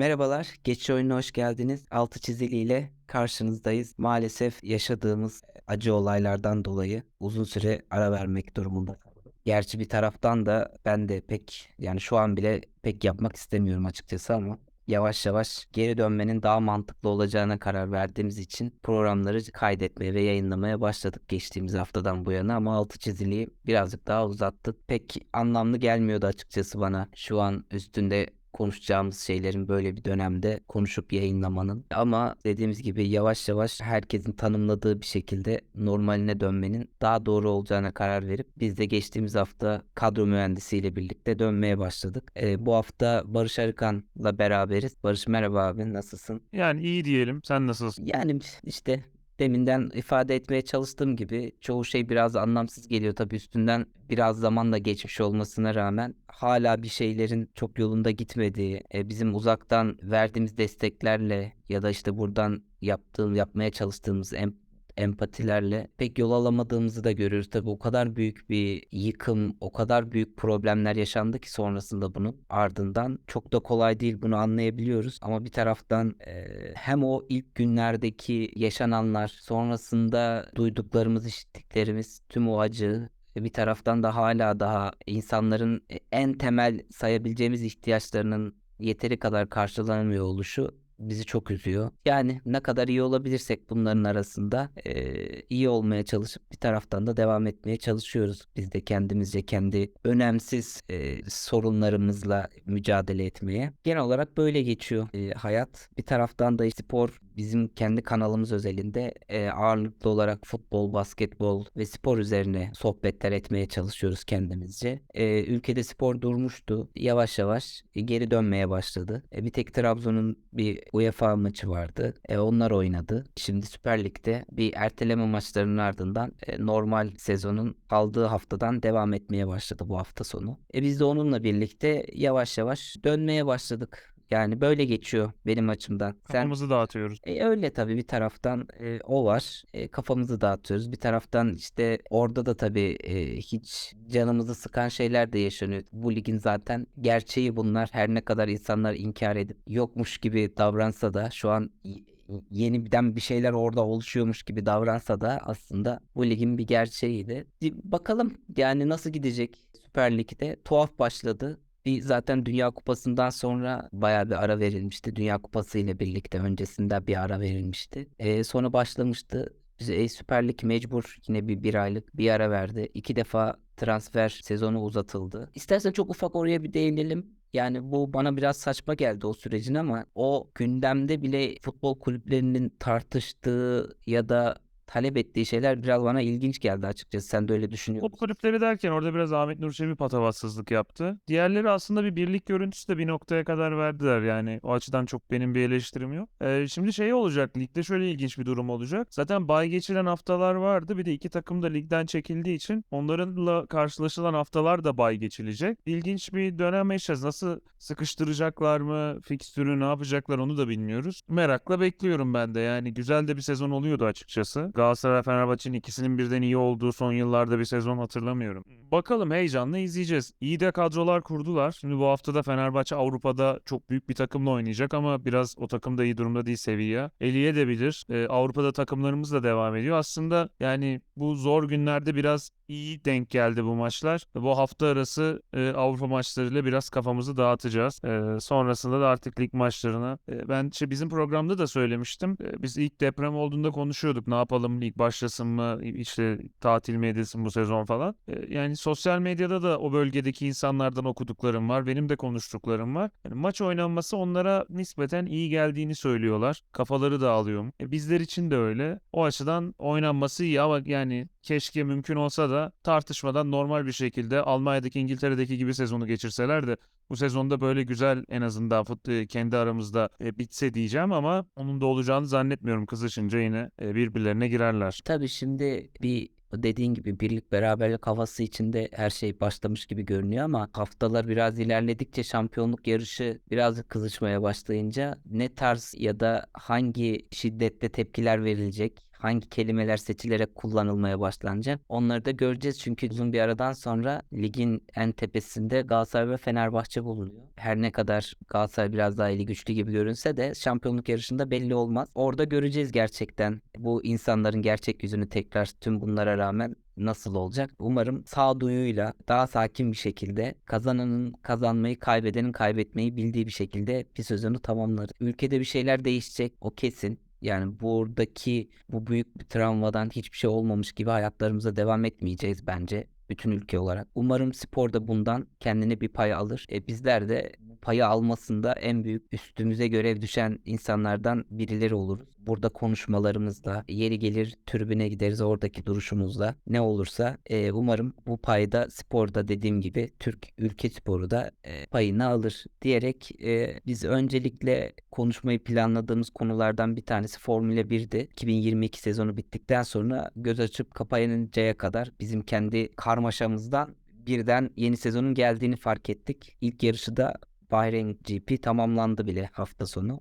Merhabalar, Geçiş Oyununa hoş geldiniz. Altı çizili ile karşınızdayız. Maalesef yaşadığımız acı olaylardan dolayı uzun süre ara vermek durumunda. Gerçi bir taraftan da ben de pek yani şu an bile pek yapmak istemiyorum açıkçası ama yavaş yavaş geri dönmenin daha mantıklı olacağına karar verdiğimiz için programları kaydetmeye ve yayınlamaya başladık geçtiğimiz haftadan bu yana ama altı çiziliyi birazcık daha uzattık. Pek anlamlı gelmiyordu açıkçası bana şu an üstünde konuşacağımız şeylerin böyle bir dönemde konuşup yayınlamanın. Ama dediğimiz gibi yavaş yavaş herkesin tanımladığı bir şekilde normaline dönmenin daha doğru olacağına karar verip biz de geçtiğimiz hafta kadro mühendisiyle birlikte dönmeye başladık. Ee, bu hafta Barış Arıkan'la beraberiz. Barış merhaba abi nasılsın? Yani iyi diyelim. Sen nasılsın? Yani işte deminden ifade etmeye çalıştığım gibi çoğu şey biraz anlamsız geliyor. Tabii üstünden biraz zaman da geçmiş olmasına rağmen hala bir şeylerin çok yolunda gitmediği, e, bizim uzaktan verdiğimiz desteklerle ya da işte buradan yaptığım yapmaya çalıştığımız empatilerle pek yol alamadığımızı da görüyoruz. Tabii o kadar büyük bir yıkım, o kadar büyük problemler yaşandı ki sonrasında bunun ardından çok da kolay değil bunu anlayabiliyoruz. Ama bir taraftan e, hem o ilk günlerdeki yaşananlar sonrasında duyduklarımız, işittiklerimiz tüm o acı bir taraftan da hala daha insanların en temel sayabileceğimiz ihtiyaçlarının yeteri kadar karşılanmıyor oluşu bizi çok üzüyor. Yani ne kadar iyi olabilirsek bunların arasında e, iyi olmaya çalışıp bir taraftan da devam etmeye çalışıyoruz. Biz de kendimizce kendi önemsiz e, sorunlarımızla mücadele etmeye. Genel olarak böyle geçiyor e, hayat. Bir taraftan da spor bizim kendi kanalımız özelinde e, ağırlıklı olarak futbol, basketbol ve spor üzerine sohbetler etmeye çalışıyoruz kendimizce. E, ülkede spor durmuştu. Yavaş yavaş geri dönmeye başladı. E, bir tek Trabzon'un bir UEFA maçı vardı. E, onlar oynadı. Şimdi Süper Lig'de bir erteleme maçlarının ardından e, normal sezonun kaldığı haftadan devam etmeye başladı bu hafta sonu. E, biz de onunla birlikte yavaş yavaş dönmeye başladık. Yani böyle geçiyor benim açımdan. Sen Kafamızı dağıtıyoruz. e, öyle tabii bir taraftan e, o var. E, kafamızı dağıtıyoruz. Bir taraftan işte orada da tabii e, hiç canımızı sıkan şeyler de yaşanıyor. Bu ligin zaten gerçeği bunlar. Her ne kadar insanlar inkar edip yokmuş gibi davransa da şu an yeniden bir şeyler orada oluşuyormuş gibi davransa da aslında bu ligin bir gerçeğiydi. Bakalım yani nasıl gidecek Süper Lig'de tuhaf başladı. Bir zaten Dünya Kupası'ndan sonra bayağı bir ara verilmişti. Dünya Kupası ile birlikte öncesinde bir ara verilmişti. Ee, sonra başlamıştı. E, Süper Lig mecbur yine bir, bir aylık bir ara verdi. İki defa transfer sezonu uzatıldı. İstersen çok ufak oraya bir değinelim. Yani bu bana biraz saçma geldi o sürecin ama o gündemde bile futbol kulüplerinin tartıştığı ya da talep ettiği şeyler biraz bana ilginç geldi açıkçası. Sen de öyle düşünüyor O musun? kulüpleri derken orada biraz Ahmet Nur Çebi patavatsızlık yaptı. Diğerleri aslında bir birlik görüntüsü de bir noktaya kadar verdiler yani. O açıdan çok benim bir eleştirim yok. Ee, şimdi şey olacak ligde şöyle ilginç bir durum olacak. Zaten bay geçilen haftalar vardı. Bir de iki takım da ligden çekildiği için onlarınla karşılaşılan haftalar da bay geçilecek. İlginç bir dönem yaşayacağız. Nasıl sıkıştıracaklar mı? Fikstürü ne yapacaklar onu da bilmiyoruz. Merakla bekliyorum ben de. Yani güzel de bir sezon oluyordu açıkçası. Galatasaray Fenerbahçe'nin ikisinin birden iyi olduğu son yıllarda bir sezon hatırlamıyorum. Bakalım heyecanla izleyeceğiz. İyi de kadrolar kurdular. Şimdi bu haftada Fenerbahçe Avrupa'da çok büyük bir takımla oynayacak ama biraz o takım da iyi durumda değil seviye. Eliye de bilir. Ee, Avrupa'da takımlarımız da devam ediyor. Aslında yani bu zor günlerde biraz iyi denk geldi bu maçlar. Bu hafta arası e, Avrupa maçlarıyla biraz kafamızı dağıtacağız. E, sonrasında da artık lig maçlarına. E, ben işte bizim programda da söylemiştim. E, biz ilk deprem olduğunda konuşuyorduk. Ne yapalım lig başlasın mı? İşte tatil mi edilsin bu sezon falan. E, yani sosyal medyada da o bölgedeki insanlardan okuduklarım var. Benim de konuştuklarım var. Yani maç oynanması onlara nispeten iyi geldiğini söylüyorlar. Kafaları dağılıyor. E, bizler için de öyle. O açıdan oynanması iyi ama yani keşke mümkün olsa da tartışmadan normal bir şekilde Almanya'daki İngiltere'deki gibi sezonu geçirseler de bu sezonda böyle güzel en azından fut, e, kendi aramızda e, bitse diyeceğim ama onun da olacağını zannetmiyorum. Kızışınca yine e, birbirlerine girerler. Tabii şimdi bir dediğin gibi birlik beraberlik havası içinde her şey başlamış gibi görünüyor ama haftalar biraz ilerledikçe şampiyonluk yarışı birazcık kızışmaya başlayınca ne tarz ya da hangi şiddette tepkiler verilecek, hangi kelimeler seçilerek kullanılmaya başlanacak onları da göreceğiz. Çünkü uzun bir aradan sonra ligin en tepesinde Galatasaray ve Fenerbahçe bulunuyor. Her ne kadar Galatasaray biraz daha eli güçlü gibi görünse de şampiyonluk yarışında belli olmaz. Orada göreceğiz gerçekten bu insanların gerçek yüzünü tekrar tüm bunlara rağmen nasıl olacak? Umarım sağduyuyla daha sakin bir şekilde kazananın kazanmayı, kaybedenin kaybetmeyi bildiği bir şekilde bir sezonu tamamlar. Ülkede bir şeyler değişecek o kesin. Yani buradaki bu büyük bir travmadan hiçbir şey olmamış gibi hayatlarımıza devam etmeyeceğiz bence bütün ülke olarak. Umarım spor da bundan kendine bir pay alır. E bizler de payı almasında en büyük üstümüze görev düşen insanlardan birileri oluruz. Burada konuşmalarımızda yeri gelir tribüne gideriz oradaki duruşumuzla ne olursa e, umarım bu payda sporda dediğim gibi Türk ülke sporu da e, payını alır diyerek e, biz öncelikle konuşmayı planladığımız konulardan bir tanesi Formula 1'di. 2022 sezonu bittikten sonra göz açıp kapayıncaya kadar bizim kendi karmaşamızdan birden yeni sezonun geldiğini fark ettik. İlk yarışı da Bahreyn GP tamamlandı bile hafta sonu.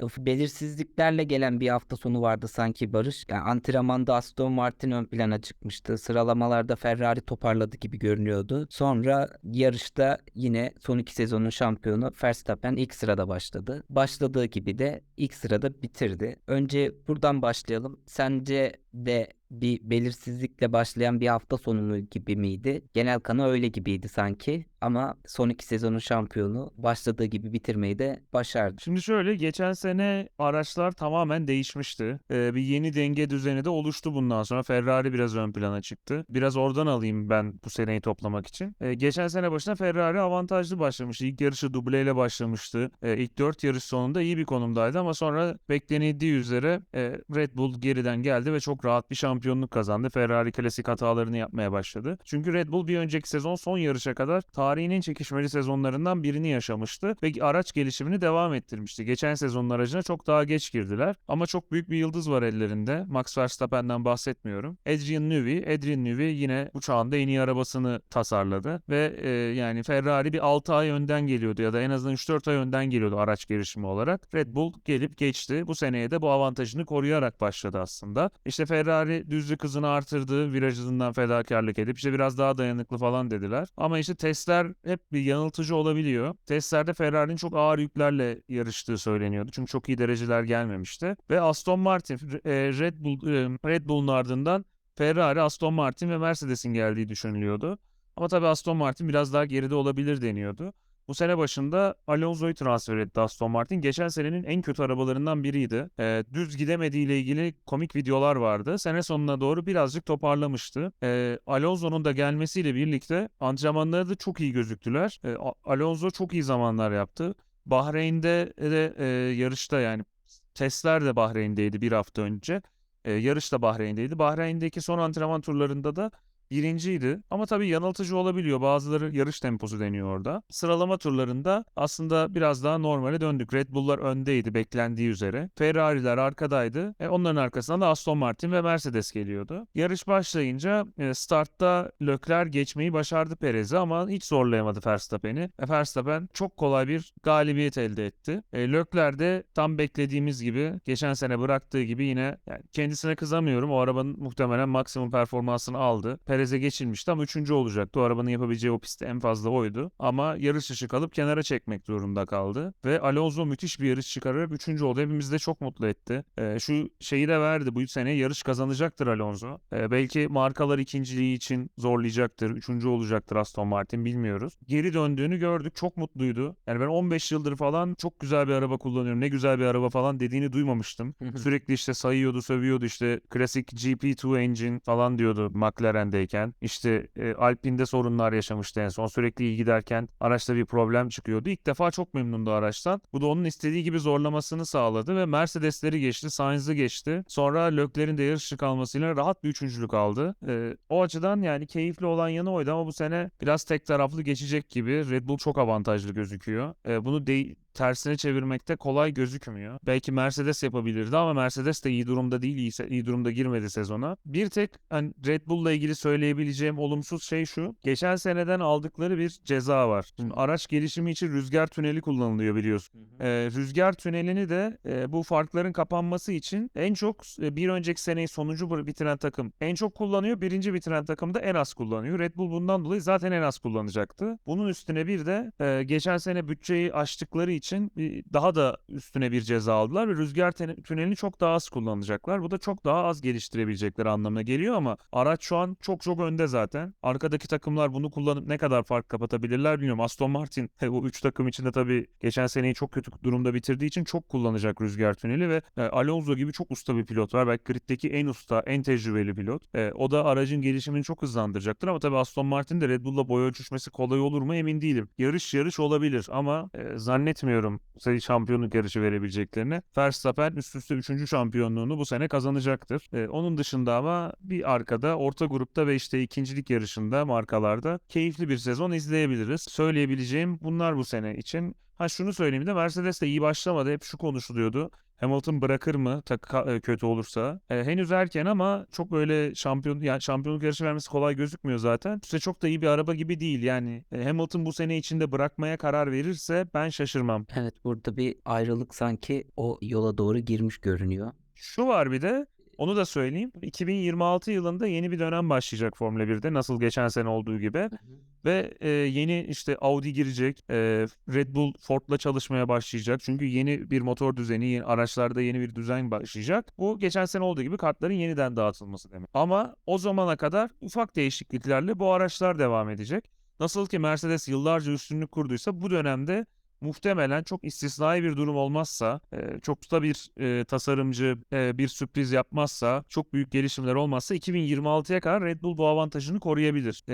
Ee, belirsizliklerle gelen bir hafta sonu vardı sanki Barış. Yani antrenmanda Aston Martin ön plana çıkmıştı. Sıralamalarda Ferrari toparladı gibi görünüyordu. Sonra yarışta yine son iki sezonun şampiyonu Verstappen ilk sırada başladı. Başladığı gibi de ilk sırada bitirdi. Önce buradan başlayalım. Sence de bir belirsizlikle başlayan bir hafta sonu gibi miydi? Genel kanı öyle gibiydi sanki ama son iki sezonun şampiyonu başladığı gibi bitirmeyi de başardı. Şimdi şöyle geçen sene araçlar tamamen değişmişti. Ee, bir yeni denge düzeni de oluştu bundan sonra. Ferrari biraz ön plana çıktı. Biraz oradan alayım ben bu seneyi toplamak için. Ee, geçen sene başına Ferrari avantajlı başlamıştı. İlk yarışı dubleyle başlamıştı. Ee, ilk dört yarış sonunda iyi bir konumdaydı ama sonra beklenildiği üzere e, Red Bull geriden geldi ve çok rahat bir şampiyonluk kazandı. Ferrari klasik hatalarını yapmaya başladı. Çünkü Red Bull bir önceki sezon son yarışa kadar tarihin en çekişmeli sezonlarından birini yaşamıştı ve araç gelişimini devam ettirmişti. Geçen sezonun aracına çok daha geç girdiler ama çok büyük bir yıldız var ellerinde. Max Verstappen'den bahsetmiyorum. Adrian Newey, Adrian Newey yine bu çağında en iyi arabasını tasarladı ve e, yani Ferrari bir 6 ay önden geliyordu ya da en azından 3-4 ay önden geliyordu araç gelişimi olarak. Red Bull gelip geçti. Bu seneye de bu avantajını koruyarak başladı aslında. İşte Ferrari düzlük hızını artırdı, viraj hızından fedakarlık edip işte biraz daha dayanıklı falan dediler. Ama işte testler hep bir yanıltıcı olabiliyor. Testlerde Ferrari'nin çok ağır yüklerle yarıştığı söyleniyordu. Çünkü çok iyi dereceler gelmemişti. Ve Aston Martin, e, Red Bull, e, Red Bull'un ardından Ferrari, Aston Martin ve Mercedes'in geldiği düşünülüyordu. Ama tabii Aston Martin biraz daha geride olabilir deniyordu. Bu sene başında Alonso'yu transfer etti Aston Martin. Geçen senenin en kötü arabalarından biriydi. Ee, düz gidemediğiyle ilgili komik videolar vardı. Sene sonuna doğru birazcık toparlamıştı. Ee, Alonso'nun da gelmesiyle birlikte antrenmanları da çok iyi gözüktüler. Ee, Alonso çok iyi zamanlar yaptı. Bahreyn'de de e, yarışta yani testler de Bahreyn'deydi bir hafta önce. E, yarış da Bahreyn'deydi. Bahreyn'deki son antrenman turlarında da birinciydi. Ama tabii yanıltıcı olabiliyor. Bazıları yarış temposu deniyor orada. Sıralama turlarında aslında biraz daha normale döndük. Red Bull'lar öndeydi beklendiği üzere. Ferrari'ler arkadaydı. E, onların arkasından da Aston Martin ve Mercedes geliyordu. Yarış başlayınca e, startta Leclerc geçmeyi başardı Perez'i ama hiç zorlayamadı Verstappen'i. E, Verstappen çok kolay bir galibiyet elde etti. E, Leclerc de tam beklediğimiz gibi geçen sene bıraktığı gibi yine yani kendisine kızamıyorum. O arabanın muhtemelen maksimum performansını aldı. Perez Perez'e geçilmişti ama üçüncü olacaktı. O arabanın yapabileceği o pistte en fazla oydu. Ama yarış dışı kalıp kenara çekmek durumunda kaldı. Ve Alonso müthiş bir yarış çıkararak üçüncü oldu. Hepimizi de çok mutlu etti. Ee, şu şeyi de verdi. Bu sene yarış kazanacaktır Alonso. Ee, belki markalar ikinciliği için zorlayacaktır. Üçüncü olacaktır Aston Martin bilmiyoruz. Geri döndüğünü gördük. Çok mutluydu. Yani ben 15 yıldır falan çok güzel bir araba kullanıyorum. Ne güzel bir araba falan dediğini duymamıştım. Sürekli işte sayıyordu, sövüyordu işte klasik GP2 engine falan diyordu McLaren'deyken giderken işte e, Alpine'de sorunlar yaşamıştı en son. Sürekli iyi giderken araçta bir problem çıkıyordu. İlk defa çok memnundu araçtan. Bu da onun istediği gibi zorlamasını sağladı ve Mercedes'leri geçti, Sainz'ı geçti. Sonra Leclerc'in de yarış dışı kalmasıyla rahat bir üçüncülük aldı. E, o açıdan yani keyifli olan yanı oydu ama bu sene biraz tek taraflı geçecek gibi. Red Bull çok avantajlı gözüküyor. E, bunu de- tersine çevirmekte kolay gözükmüyor. Belki Mercedes yapabilirdi ama Mercedes de iyi durumda değil, iyi, iyi durumda girmedi sezona. Bir tek hani Red Bull'la ilgili söyleyebileceğim olumsuz şey şu. Geçen seneden aldıkları bir ceza var. Şimdi araç gelişimi için rüzgar tüneli kullanılıyor biliyorsun. Ee, rüzgar tünelini de e, bu farkların kapanması için en çok e, bir önceki seneyi sonuncu bitiren takım en çok kullanıyor. Birinci bitiren takım da en az kullanıyor. Red Bull bundan dolayı zaten en az kullanacaktı. Bunun üstüne bir de e, geçen sene bütçeyi aştıkları için bir- daha da üstüne bir ceza aldılar ve rüzgar tünelini çok daha az kullanacaklar. Bu da çok daha az geliştirebilecekleri anlamına geliyor ama araç şu an çok çok önde zaten. Arkadaki takımlar bunu kullanıp ne kadar fark kapatabilirler bilmiyorum. Aston Martin bu üç takım içinde tabii geçen seneyi çok kötü durumda bitirdiği için çok kullanacak rüzgar tüneli ve e, Alonso gibi çok usta bir pilot var. Belki griddeki en usta, en tecrübeli pilot. E, o da aracın gelişimini çok hızlandıracaktır ama tabii Aston Martin de Red Bull'la boy ölçüşmesi kolay olur mu emin değilim. Yarış yarış olabilir ama e, zannetmiyorum sayı şampiyonluk yarışı verebileceklerini. Verstappen üst üste 3. şampiyonluğunu bu sene kazanacaktır. E, onun dışında ama bir arkada orta grupta ve işte ikincilik yarışında markalarda keyifli bir sezon izleyebiliriz. Söyleyebileceğim bunlar bu sene için. Ha şunu söyleyeyim de Mercedes de iyi başlamadı. Hep şu konuşuluyordu. Hamilton bırakır mı tak e, kötü olursa? E, henüz erken ama çok böyle şampiyon yani şampiyonluk yarışı vermesi kolay gözükmüyor zaten. İşte çok da iyi bir araba gibi değil. Yani e, Hamilton bu sene içinde bırakmaya karar verirse ben şaşırmam. Evet burada bir ayrılık sanki o yola doğru girmiş görünüyor. Şu var bir de onu da söyleyeyim. 2026 yılında yeni bir dönem başlayacak Formula 1'de nasıl geçen sene olduğu gibi. Ve e, yeni işte Audi girecek, e, Red Bull Ford'la çalışmaya başlayacak. Çünkü yeni bir motor düzeni, yeni araçlarda yeni bir düzen başlayacak. Bu geçen sene olduğu gibi kartların yeniden dağıtılması demek. Ama o zamana kadar ufak değişikliklerle bu araçlar devam edecek. Nasıl ki Mercedes yıllarca üstünlük kurduysa bu dönemde muhtemelen çok istisnai bir durum olmazsa, e, çok da bir e, tasarımcı e, bir sürpriz yapmazsa, çok büyük gelişimler olmazsa 2026'ya kadar Red Bull bu avantajını koruyabilir.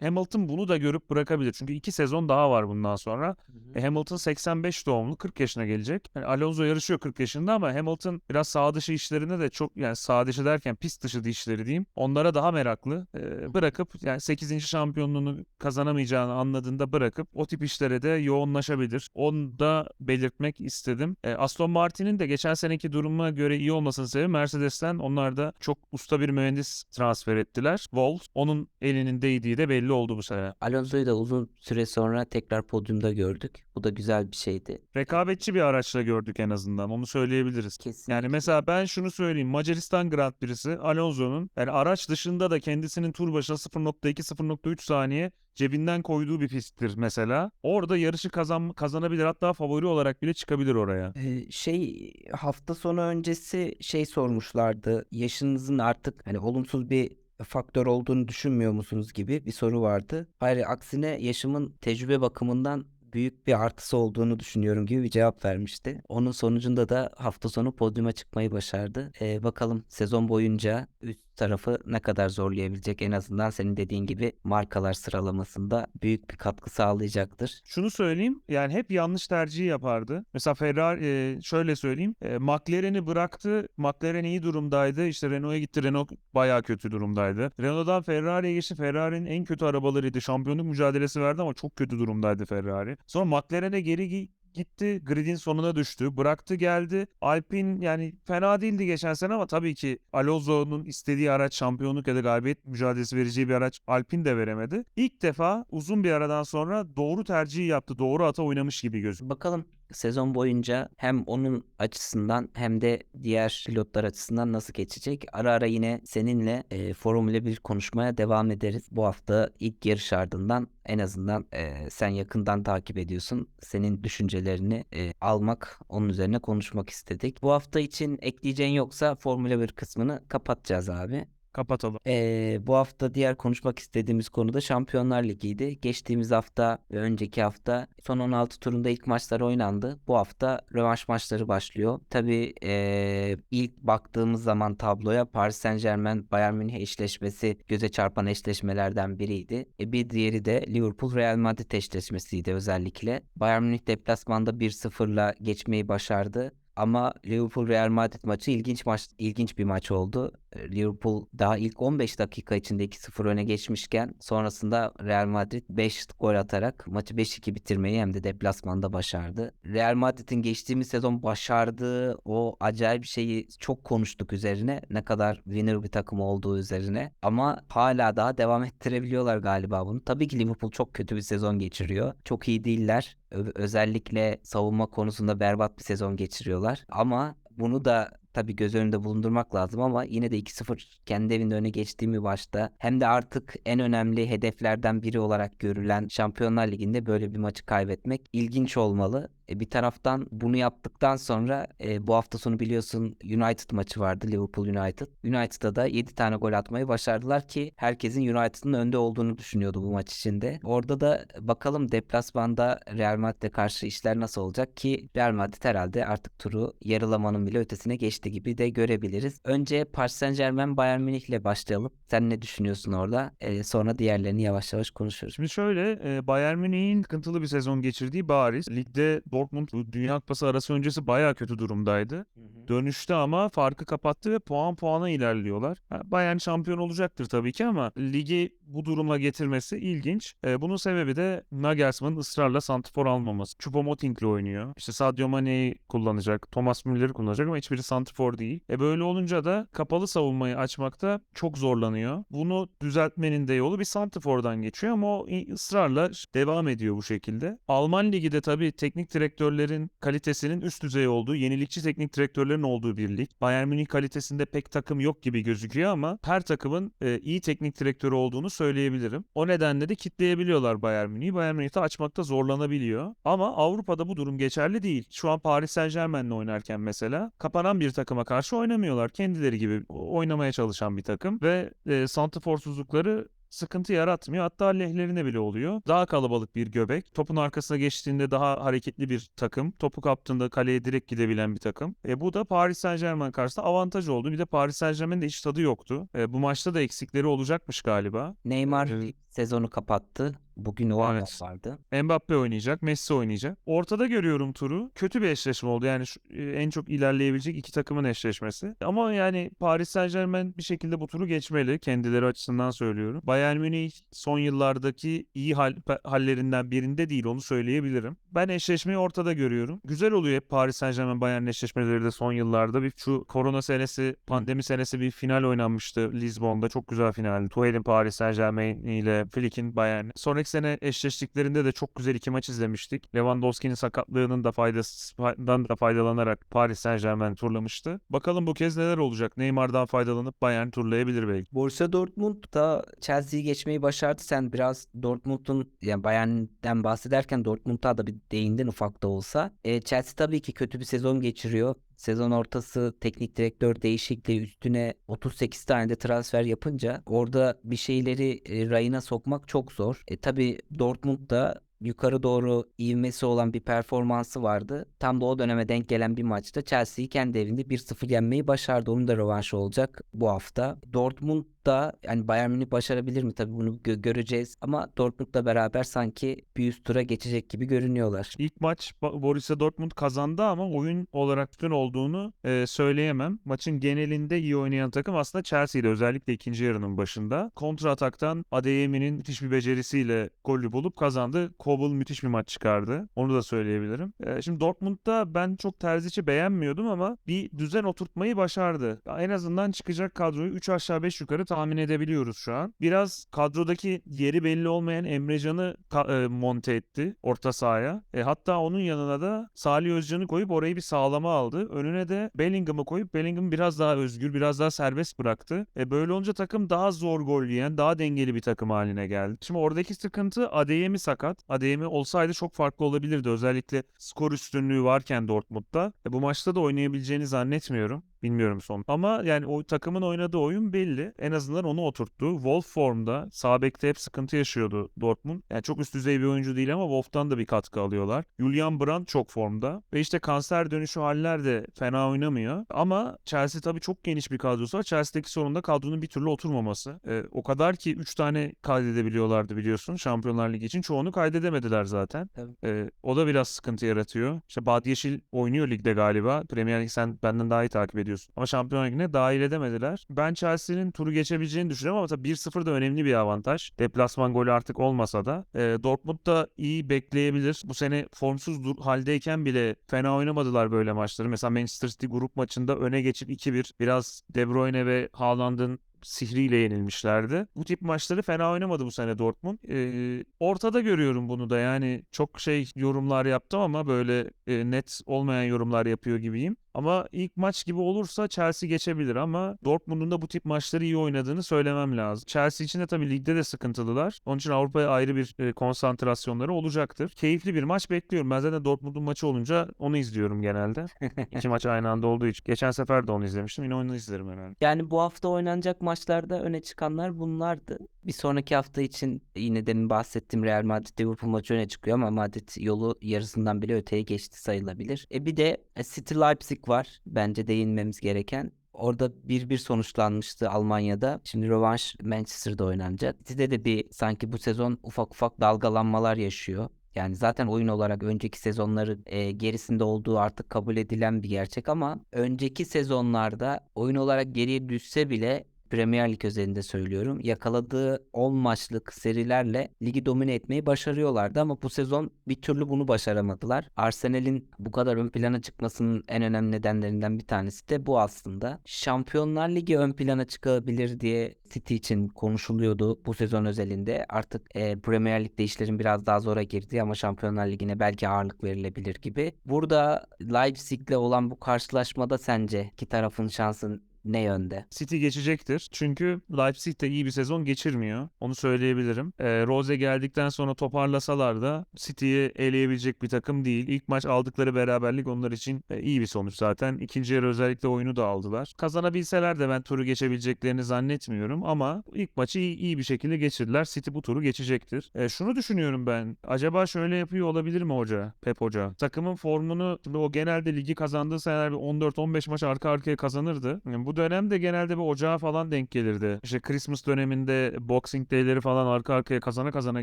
Hamilton bunu da görüp bırakabilir. Çünkü iki sezon daha var bundan sonra. E, Hamilton 85 doğumlu 40 yaşına gelecek. Yani Alonso yarışıyor 40 yaşında ama Hamilton biraz sağ dışı işlerine de çok yani sağ dışı derken pist dışı işleri diyeyim. Onlara daha meraklı. E, bırakıp yani 8. şampiyonluğunu kazanamayacağını anladığında bırakıp o tip işlere de yoğunlaşabilir. Onu da belirtmek istedim. E, Aston Martin'in de geçen seneki duruma göre iyi olmasının sebebi Mercedes'ten onlar da çok usta bir mühendis transfer ettiler. Wolff. Onun elinin değdiği de belli oldu bu sene. Alonso'yu da uzun süre sonra tekrar podyumda gördük. Bu da güzel bir şeydi. rekabetçi bir araçla gördük en azından. Onu söyleyebiliriz. Kesin. Yani mesela ben şunu söyleyeyim. Macaristan Grand Prix'si Alonso'nun yani araç dışında da kendisinin tur başına 0.2 0.3 saniye cebinden koyduğu bir pisttir mesela. Orada yarışı kazan kazanabilir hatta favori olarak bile çıkabilir oraya. Ee, şey hafta sonu öncesi şey sormuşlardı. Yaşınızın artık hani olumsuz bir faktör olduğunu düşünmüyor musunuz gibi bir soru vardı. Hayır aksine yaşımın tecrübe bakımından büyük bir artısı olduğunu düşünüyorum gibi bir cevap vermişti. Onun sonucunda da hafta sonu podyuma çıkmayı başardı. Ee, bakalım sezon boyunca üst tarafı ne kadar zorlayabilecek en azından senin dediğin gibi markalar sıralamasında büyük bir katkı sağlayacaktır. Şunu söyleyeyim yani hep yanlış tercihi yapardı. Mesela Ferrari e, şöyle söyleyeyim. E, McLaren'i bıraktı. McLaren iyi durumdaydı. İşte Renault'a gitti. Renault bayağı kötü durumdaydı. Renault'dan Ferrari'ye geçti. Ferrari'nin en kötü arabalarıydı. Şampiyonluk mücadelesi verdi ama çok kötü durumdaydı Ferrari. Sonra McLaren'e geri gitti. Grid'in sonuna düştü. Bıraktı geldi. Alpine yani fena değildi geçen sene ama tabii ki Alonso'nun istediği araç şampiyonluk ya da galibiyet mücadelesi vereceği bir araç Alpine de veremedi. İlk defa uzun bir aradan sonra doğru tercihi yaptı. Doğru ata oynamış gibi gözüküyor. Bakalım sezon boyunca hem onun açısından hem de diğer pilotlar açısından nasıl geçecek. Ara ara yine seninle e, Formula 1 konuşmaya devam ederiz. Bu hafta ilk yarış ardından en azından e, sen yakından takip ediyorsun. Senin düşüncelerini e, almak, onun üzerine konuşmak istedik. Bu hafta için ekleyeceğin yoksa Formula 1 kısmını kapatacağız abi. Kapatalım. Ee, bu hafta diğer konuşmak istediğimiz konu da Şampiyonlar Ligi'ydi. Geçtiğimiz hafta ve önceki hafta son 16 turunda ilk maçlar oynandı. Bu hafta rövanş maçları başlıyor. Tabii ee, ilk baktığımız zaman tabloya Paris Saint Germain Bayern Münih eşleşmesi göze çarpan eşleşmelerden biriydi. E, bir diğeri de Liverpool Real Madrid eşleşmesiydi özellikle. Bayern Münih deplasmanda 1-0'la geçmeyi başardı. Ama Liverpool Real Madrid maçı ilginç maç ilginç bir maç oldu. Liverpool daha ilk 15 dakika içinde 2-0 öne geçmişken sonrasında Real Madrid 5 gol atarak maçı 5-2 bitirmeyi hem de deplasmanda başardı. Real Madrid'in geçtiğimiz sezon başardığı o acayip şeyi çok konuştuk üzerine. Ne kadar winner bir takım olduğu üzerine. Ama hala daha devam ettirebiliyorlar galiba bunu. Tabii ki Liverpool çok kötü bir sezon geçiriyor. Çok iyi değiller. Özellikle savunma konusunda berbat bir sezon geçiriyorlar. Ama bunu da tabii göz önünde bulundurmak lazım ama yine de 2-0 kendi evinde öne geçtiği bir maçta hem de artık en önemli hedeflerden biri olarak görülen Şampiyonlar Ligi'nde böyle bir maçı kaybetmek ilginç olmalı. E, bir taraftan bunu yaptıktan sonra e, bu hafta sonu biliyorsun United maçı vardı Liverpool United. United'a da 7 tane gol atmayı başardılar ki herkesin United'ın önde olduğunu düşünüyordu bu maç içinde. Orada da bakalım deplasmanda Real Madrid'e karşı işler nasıl olacak ki Real Madrid herhalde artık turu yarılamanın bile ötesine geçti gibi de görebiliriz. Önce Paris Saint Germain Bayern Münih ile başlayalım. Sen ne düşünüyorsun orada? E, sonra diğerlerini yavaş yavaş konuşuruz. Şimdi şöyle e, Bayern Münih'in sıkıntılı bir sezon geçirdiği bariz. Ligde Dortmund bu Dünya Kupası arası öncesi bayağı kötü durumdaydı. Dönüşte ama farkı kapattı ve puan puana ilerliyorlar. Bayern şampiyon olacaktır tabii ki ama ligi bu duruma getirmesi ilginç. E, bunun sebebi de Nagelsmann'ın ısrarla santifor almaması. Choupo-Moting'le oynuyor. İşte Sadio Mane'yi kullanacak, Thomas Müller'i kullanacak ama hiçbiri santifor değil. E böyle olunca da kapalı savunmayı açmakta çok zorlanıyor. Bunu düzeltmenin de yolu bir santifordan geçiyor ama o ısrarla devam ediyor bu şekilde. Alman ligi de tabii teknik direktörlerin kalitesinin üst düzey olduğu, yenilikçi teknik direktörlerin olduğu bir lig. Bayern Münih kalitesinde pek takım yok gibi gözüküyor ama her takımın e, iyi teknik direktörü olduğunu söyleyebilirim. O nedenle de kitleyebiliyorlar Bayern Münih'i. Bayern Münih de açmakta zorlanabiliyor. Ama Avrupa'da bu durum geçerli değil. Şu an Paris Saint Germain'le oynarken mesela kapanan bir takıma karşı oynamıyorlar. Kendileri gibi oynamaya çalışan bir takım ve e, santiforsuzlukları sıkıntı yaratmıyor. Hatta lehlerine bile oluyor. Daha kalabalık bir göbek. Topun arkasına geçtiğinde daha hareketli bir takım. Topu kaptığında kaleye direkt gidebilen bir takım. E, bu da Paris Saint Germain karşısında avantaj oldu. Bir de Paris Saint Germain'de hiç tadı yoktu. E, bu maçta da eksikleri olacakmış galiba. Neymar Evet. sezonu kapattı. Bugün o Evet. vardı. Mbappe oynayacak, Messi oynayacak. Ortada görüyorum turu. Kötü bir eşleşme oldu. Yani şu- e, en çok ilerleyebilecek iki takımın eşleşmesi. Ama yani Paris Saint-Germain bir şekilde bu turu geçmeli. Kendileri açısından söylüyorum. Bayern Münih son yıllardaki iyi hal, hallerinden birinde değil onu söyleyebilirim. Ben eşleşmeyi ortada görüyorum. Güzel oluyor hep Paris Saint-Germain Bayern eşleşmeleri de son yıllarda. Bir şu korona senesi, pandemi senesi bir final oynanmıştı Lisbon'da. Çok güzel finaldi. Tuchel'in Paris Saint-Germain ile Flick'in Bayern. Sonraki sene eşleştiklerinde de çok güzel iki maç izlemiştik. Lewandowski'nin sakatlığının da faydasından da faydalanarak Paris Saint-Germain turlamıştı. Bakalım bu kez neler olacak? Neymar'dan faydalanıp Bayern turlayabilir belki. Borussia Dortmund da Chelsea'yi geçmeyi başardı. Sen biraz Dortmund'un yani Bayern'den bahsederken Dortmund'a da bir değindin ufak da olsa. E, Chelsea tabii ki kötü bir sezon geçiriyor. Sezon ortası teknik direktör değişikliği üstüne 38 tane de transfer yapınca orada bir şeyleri e, rayına sokmak çok zor. E tabii Dortmund da yukarı doğru ivmesi olan bir performansı vardı. Tam da o döneme denk gelen bir maçta Chelsea'yi kendi evinde 1-0 yenmeyi başardı. Onun da rövanşı olacak bu hafta. Dortmund da yani Bayern Münih başarabilir mi tabii bunu gö- göreceğiz. Ama Dortmund'la beraber sanki bir üst tura geçecek gibi görünüyorlar. İlk maç Borussia Dortmund kazandı ama oyun olarak üstün olduğunu e, söyleyemem. Maçın genelinde iyi oynayan takım aslında Chelsea'ydi özellikle ikinci yarının başında. Kontra ataktan Adeyemi'nin müthiş bir becerisiyle golü bulup kazandı. Kobel müthiş bir maç çıkardı. Onu da söyleyebilirim. E, şimdi Dortmund'da ben çok Terzic'i beğenmiyordum ama bir düzen oturtmayı başardı. En azından çıkacak kadroyu 3 aşağı 5 yukarı tahmin edebiliyoruz şu an. Biraz kadrodaki yeri belli olmayan Emrecan'ı e, monte etti orta sahaya. E, hatta onun yanına da Salih Özcan'ı koyup orayı bir sağlama aldı. Önüne de Bellingham'ı koyup Bellingham biraz daha özgür, biraz daha serbest bıraktı. E, böyle olunca takım daha zor gol yiyen, daha dengeli bir takım haline geldi. Şimdi oradaki sıkıntı Adeyemi sakat. Adeyemi olsaydı çok farklı olabilirdi. Özellikle skor üstünlüğü varken Dortmund'da. E, bu maçta da oynayabileceğini zannetmiyorum. Bilmiyorum son. Ama yani o takımın oynadığı oyun belli. En azından onu oturttu. Wolf formda. Sağ bekte hep sıkıntı yaşıyordu Dortmund. Yani çok üst düzey bir oyuncu değil ama Wolf'tan da bir katkı alıyorlar. Julian Brandt çok formda. Ve işte kanser dönüşü haller de fena oynamıyor. Ama Chelsea tabii çok geniş bir kadrosu var. Chelsea'deki sorun da kadronun bir türlü oturmaması. Ee, o kadar ki 3 tane kaydedebiliyorlardı biliyorsun Şampiyonlar Ligi için. Çoğunu kaydedemediler zaten. Ee, o da biraz sıkıntı yaratıyor. İşte Bad Yeşil oynuyor ligde galiba. Premier Lig sen benden daha iyi takip ediyorsun. Ediyorsun. Ama Şampiyonlar Ligi'ne dahil edemediler. Ben Chelsea'nin turu geçebileceğini düşünüyorum ama tabii 1-0 da önemli bir avantaj. Deplasman golü artık olmasa da. E, Dortmund da iyi bekleyebilir. Bu sene formsuz haldeyken bile fena oynamadılar böyle maçları. Mesela Manchester City grup maçında öne geçip 2-1 biraz De Bruyne ve Haaland'ın sihriyle yenilmişlerdi. Bu tip maçları fena oynamadı bu sene Dortmund. Ee, ortada görüyorum bunu da yani çok şey yorumlar yaptım ama böyle e, net olmayan yorumlar yapıyor gibiyim. Ama ilk maç gibi olursa Chelsea geçebilir ama Dortmund'un da bu tip maçları iyi oynadığını söylemem lazım. Chelsea için de tabii ligde de sıkıntılılar. Onun için Avrupa'ya ayrı bir e, konsantrasyonları olacaktır. Keyifli bir maç bekliyorum. Ben zaten Dortmund'un maçı olunca onu izliyorum genelde. İki maç aynı anda olduğu için. Geçen sefer de onu izlemiştim. Yine onu izlerim herhalde. Yani bu hafta oynanacak maçlarda öne çıkanlar bunlardı. Bir sonraki hafta için yine demin bahsettiğim Real Madrid Liverpool maçı öne çıkıyor ama Madrid yolu yarısından bile öteye geçti sayılabilir. E bir de e, City Leipzig var bence değinmemiz gereken. Orada 1-1 sonuçlanmıştı Almanya'da. Şimdi rövanş Manchester'da oynanacak. City'de de bir sanki bu sezon ufak ufak dalgalanmalar yaşıyor. Yani zaten oyun olarak önceki sezonları e, gerisinde olduğu artık kabul edilen bir gerçek ama önceki sezonlarda oyun olarak geriye düşse bile Premier Lig özelinde söylüyorum. Yakaladığı 10 maçlık serilerle ligi domine etmeyi başarıyorlardı ama bu sezon bir türlü bunu başaramadılar. Arsenal'in bu kadar ön plana çıkmasının en önemli nedenlerinden bir tanesi de bu aslında. Şampiyonlar Ligi ön plana çıkabilir diye City için konuşuluyordu bu sezon özelinde. Artık e, Premier Lig'de işlerin biraz daha zora girdi ama Şampiyonlar Ligi'ne belki ağırlık verilebilir gibi. Burada Leipzig'le olan bu karşılaşmada sence iki tarafın şansı ne yönde? City geçecektir. Çünkü Leipzig de iyi bir sezon geçirmiyor. Onu söyleyebilirim. Ee, Rose geldikten sonra toparlasalar da City'yi eleyebilecek bir takım değil. İlk maç aldıkları beraberlik onlar için e, iyi bir sonuç zaten. İkinci yarı özellikle oyunu da aldılar. Kazanabilseler de ben turu geçebileceklerini zannetmiyorum ama ilk maçı iyi, iyi bir şekilde geçirdiler. City bu turu geçecektir. E, şunu düşünüyorum ben. Acaba şöyle yapıyor olabilir mi hoca? Pep hoca. Takımın formunu o genelde ligi kazandığı seneler bir 14-15 maç arka arkaya kazanırdı. Yani bu dönemde genelde bir ocağa falan denk gelirdi. İşte Christmas döneminde Boxing Day'leri falan arka arkaya kazana kazana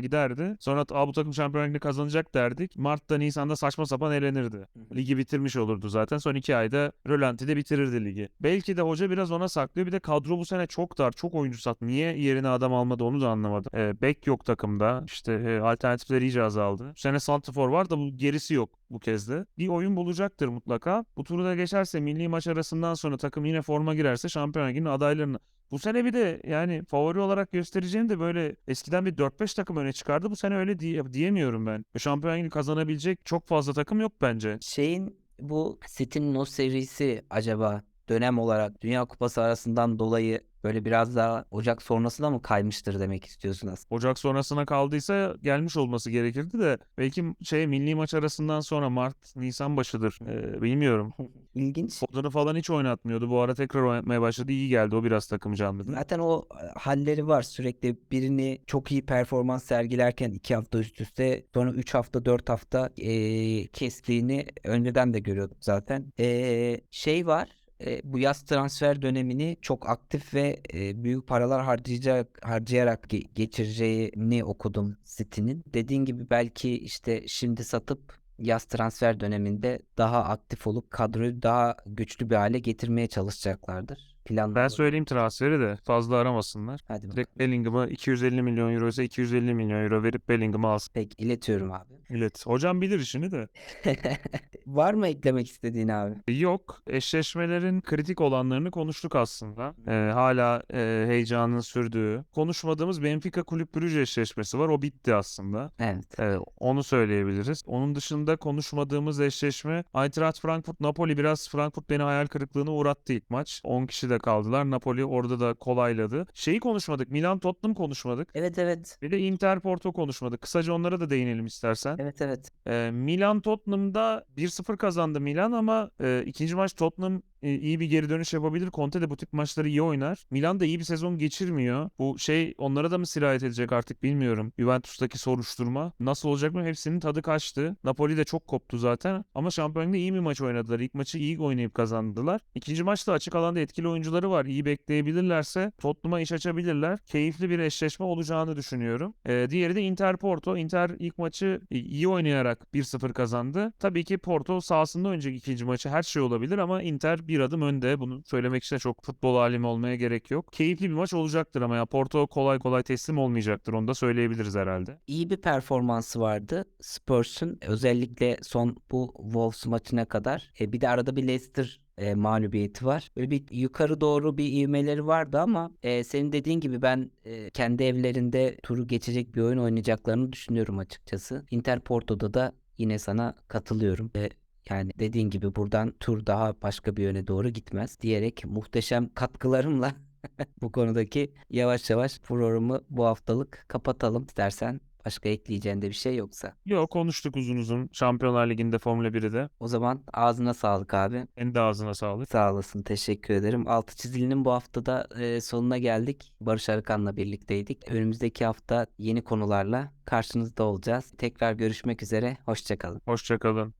giderdi. Sonra Aa, bu takım Şampiyonlar Ligi'ni kazanacak derdik. Mart'ta Nisan'da saçma sapan elenirdi. Ligi bitirmiş olurdu zaten. Son iki ayda rölantide bitirirdi ligi. Belki de hoca biraz ona saklıyor. Bir de kadro bu sene çok dar. Çok oyuncu sat. Niye yerine adam almadı onu da anlamadım. E, bek yok takımda. İşte e, alternatifler iyice azaldı. Bu sene Santifor var da bu gerisi yok bu kez de. Bir oyun bulacaktır mutlaka. Bu turu da geçerse milli maç arasından sonra takım yine forma girerse Şampiyonlar Ligi'nin adaylarını bu sene bir de yani favori olarak göstereceğim de böyle eskiden bir 4-5 takım öne çıkardı. Bu sene öyle diye, diyemiyorum ben. Şampiyonlar Ligi'ni kazanabilecek çok fazla takım yok bence. Şeyin bu City'nin o serisi acaba dönem olarak Dünya Kupası arasından dolayı böyle biraz daha Ocak sonrasına mı kaymıştır demek istiyorsun aslında? Ocak sonrasına kaldıysa gelmiş olması gerekirdi de belki şey milli maç arasından sonra Mart, Nisan başıdır. Ee, bilmiyorum. İlginç. Kodunu falan hiç oynatmıyordu. Bu ara tekrar oynatmaya başladı. İyi geldi. O biraz takım canlıydı. Zaten o e, halleri var sürekli birini çok iyi performans sergilerken iki hafta üst üste sonra 3 hafta 4 hafta e, kestiğini önceden de görüyorduk zaten. E, şey var e, bu yaz transfer dönemini çok aktif ve e, büyük paralar harcayacak harcayarak ge- geçireceğini okudum City'nin. Dediğin gibi belki işte şimdi satıp yaz transfer döneminde daha aktif olup kadroyu daha güçlü bir hale getirmeye çalışacaklardır. Plan Ben söyleyeyim transferi de fazla aramasınlar. Hadi bakalım. Direkt Bellingham'a 250 milyon euro ise 250 milyon euro verip Bellingham'ı alsın. Peki iletiyorum abi. Evet. Hocam bilir işini de. Var mı eklemek istediğin abi? Yok. Eşleşmelerin kritik olanlarını konuştuk aslında. Ee, hala e, heyecanın sürdüğü. Konuşmadığımız Benfica Kulüp Brugge eşleşmesi var. O bitti aslında. Evet. Ee, onu söyleyebiliriz. Onun dışında konuşmadığımız eşleşme Eintracht Frankfurt Napoli biraz Frankfurt beni hayal kırıklığına uğrattı ilk maç. 10 kişi de kaldılar. Napoli orada da kolayladı. Şeyi konuşmadık. Milan Tottenham konuşmadık. Evet evet. Bir de Inter Porto konuşmadık. Kısaca onlara da değinelim istersen. Evet evet. Ee, Milan Tottenham'da 1-0 kazandı Milan ama e, ikinci maç Tottenham e, iyi bir geri dönüş yapabilir. Conte de bu tip maçları iyi oynar. Milan da iyi bir sezon geçirmiyor. Bu şey onlara da mı sirayet edecek artık bilmiyorum. Juventus'taki soruşturma. Nasıl olacak mı? Hepsinin tadı kaçtı. Napoli de çok koptu zaten. Ama Şampiyonluğunda iyi bir maç oynadılar. İlk maçı iyi oynayıp kazandılar. İkinci maçta açık alanda etkili oyuncuları var. İyi bekleyebilirlerse Tottenham'a iş açabilirler. Keyifli bir eşleşme olacağını düşünüyorum. Ee, diğeri de Inter Porto. Inter ilk maçı iyi oynayarak 1-0 kazandı. Tabii ki Porto sahasında önceki ikinci maçı her şey olabilir ama Inter bir adım önde. Bunu söylemek için çok futbol alimi olmaya gerek yok. Keyifli bir maç olacaktır ama ya Porto kolay kolay teslim olmayacaktır. Onu da söyleyebiliriz herhalde. İyi bir performansı vardı Spurs'un özellikle son bu Wolves maçına kadar. E, bir de arada bir Leicester e, mağlubiyeti var. Böyle bir yukarı doğru bir ivmeleri vardı ama e, senin dediğin gibi ben e, kendi evlerinde turu geçecek bir oyun oynayacaklarını düşünüyorum açıkçası. Inter Porto'da da yine sana katılıyorum. E, yani dediğin gibi buradan tur daha başka bir yöne doğru gitmez diyerek muhteşem katkılarımla bu konudaki yavaş yavaş programı bu haftalık kapatalım istersen. Başka ekleyeceğin de bir şey yoksa. Yok konuştuk uzun uzun. Şampiyonlar Ligi'nde Formula 1'i de. O zaman ağzına sağlık abi. Senin de ağzına sağlık. Sağ olasın. Teşekkür ederim. Altı çizilinin bu haftada e, sonuna geldik. Barış Arıkan'la birlikteydik. Önümüzdeki hafta yeni konularla karşınızda olacağız. Tekrar görüşmek üzere. Hoşçakalın. Hoşçakalın.